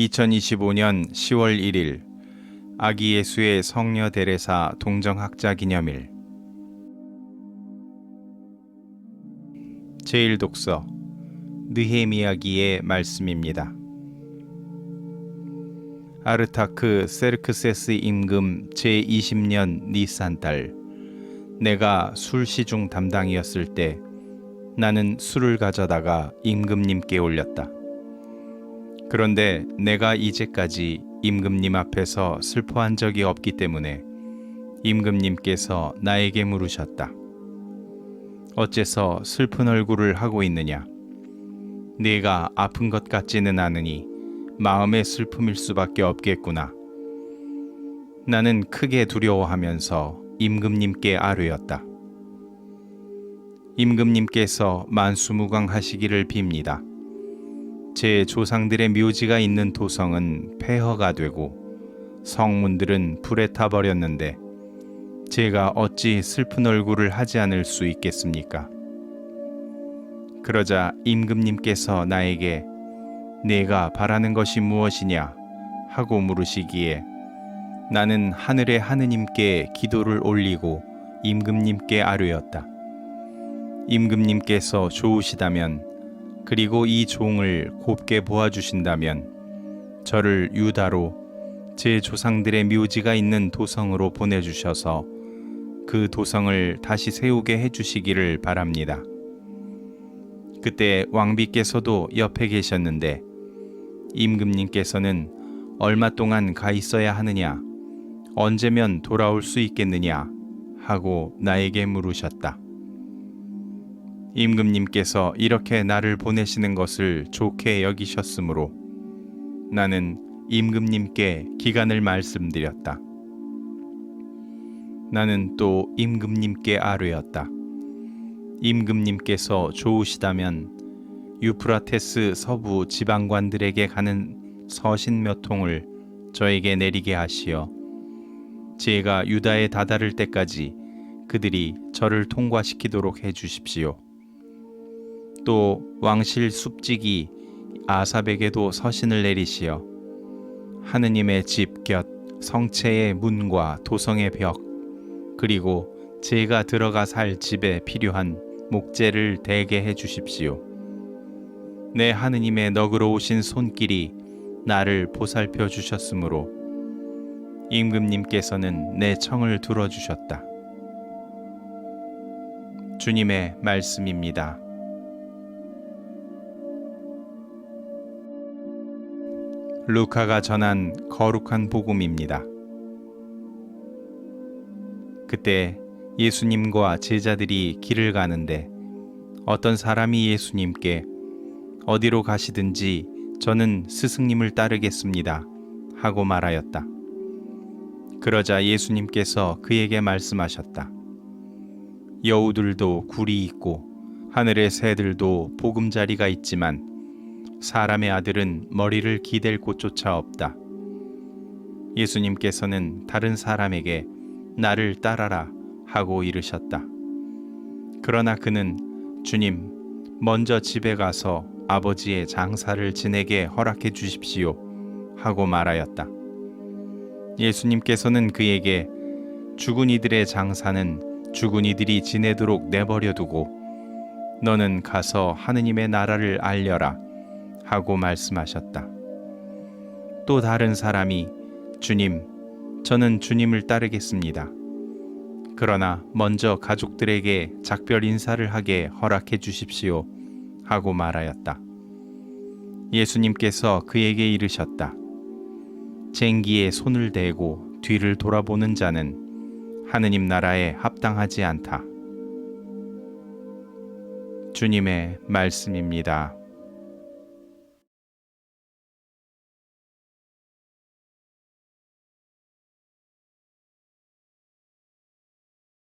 2025년 10월 1일 아기 예수의 성녀 데레사 동정학자 기념일 제1독서 느헤미야기의 말씀입니다. 아르타크 세르크세스 임금 제20년 니산달 내가 술 시중 담당이었을 때 나는 술을 가져다가 임금님께 올렸다. 그런데 내가 이제까지 임금님 앞에서 슬퍼한 적이 없기 때문에 임금님께서 나에게 물으셨다. 어째서 슬픈 얼굴을 하고 있느냐? 네가 아픈 것 같지는 않으니 마음의 슬픔일 수밖에 없겠구나. 나는 크게 두려워하면서 임금님께 아뢰었다. 임금님께서 만수무강하시기를 빕니다. 제 조상들의 묘지가 있는 도성은 폐허가 되고 성문들은 불에 타버렸는데 제가 어찌 슬픈 얼굴을 하지 않을 수 있겠습니까? 그러자 임금님께서 나에게 내가 바라는 것이 무엇이냐 하고 물으시기에 나는 하늘의 하느님께 기도를 올리고 임금님께 아뢰었다. 임금님께서 좋으시다면 그리고 이 종을 곱게 보아 주신다면 저를 유다로 제 조상들의 묘지가 있는 도성으로 보내 주셔서 그 도성을 다시 세우게 해 주시기를 바랍니다. 그때 왕비께서도 옆에 계셨는데 임금님께서는 얼마 동안 가 있어야 하느냐, 언제면 돌아올 수 있겠느냐 하고 나에게 물으셨다. 임금님께서 이렇게 나를 보내시는 것을 좋게 여기셨으므로 나는 임금님께 기간을 말씀드렸다. 나는 또 임금님께 아뢰었다. 임금님께서 좋으시다면 유프라테스 서부 지방관들에게 가는 서신 몇 통을 저에게 내리게 하시어 제가 유다에 다다를 때까지 그들이 저를 통과시키도록 해 주십시오. 또 왕실 숲지기 아삽에게도 서신을 내리시어 하느님의 집 곁 성체의 문과 도성의 벽 그리고 제가 들어가 살 집에 필요한 목재를 대게 해 주십시오. 내 하느님의 너그러우신 손길이 나를 보살펴 주셨으므로 임금님께서는 내 청을 들어 주셨다. 주님의 말씀입니다. 루카가 전한 거룩한 복음입니다. 그때 예수님과 제자들이 길을 가는데 어떤 사람이 예수님께 어디로 가시든지 저는 스승님을 따르겠습니다. 하고 말하였다. 그러자 예수님께서 그에게 말씀하셨다. 여우들도 굴이 있고 하늘의 새들도 보금자리가 있지만 사람의 아들은 머리를 기댈 곳조차 없다. 예수님께서는 다른 사람에게 나를 따라라 하고 이르셨다. 그러나 그는 주님, 먼저 집에 가서 아버지의 장사를 지내게 허락해 주십시오 하고 말하였다. 예수님께서는 그에게 죽은 이들의 장사는 죽은 이들이 지내도록 내버려 두고 너는 가서 하느님의 나라를 알려라 하고 말씀하셨다. 또 다른 사람이 주님, 저는 주님을 따르겠습니다. 그러나 먼저 가족들에게 작별 인사를 하게 허락해 주십시오 하고 말하였다. 예수님께서 그에게 이르셨다. 쟁기에 손을 대고 뒤를 돌아보는 자는 하느님 나라에 합당하지 않다. 주님의 말씀입니다.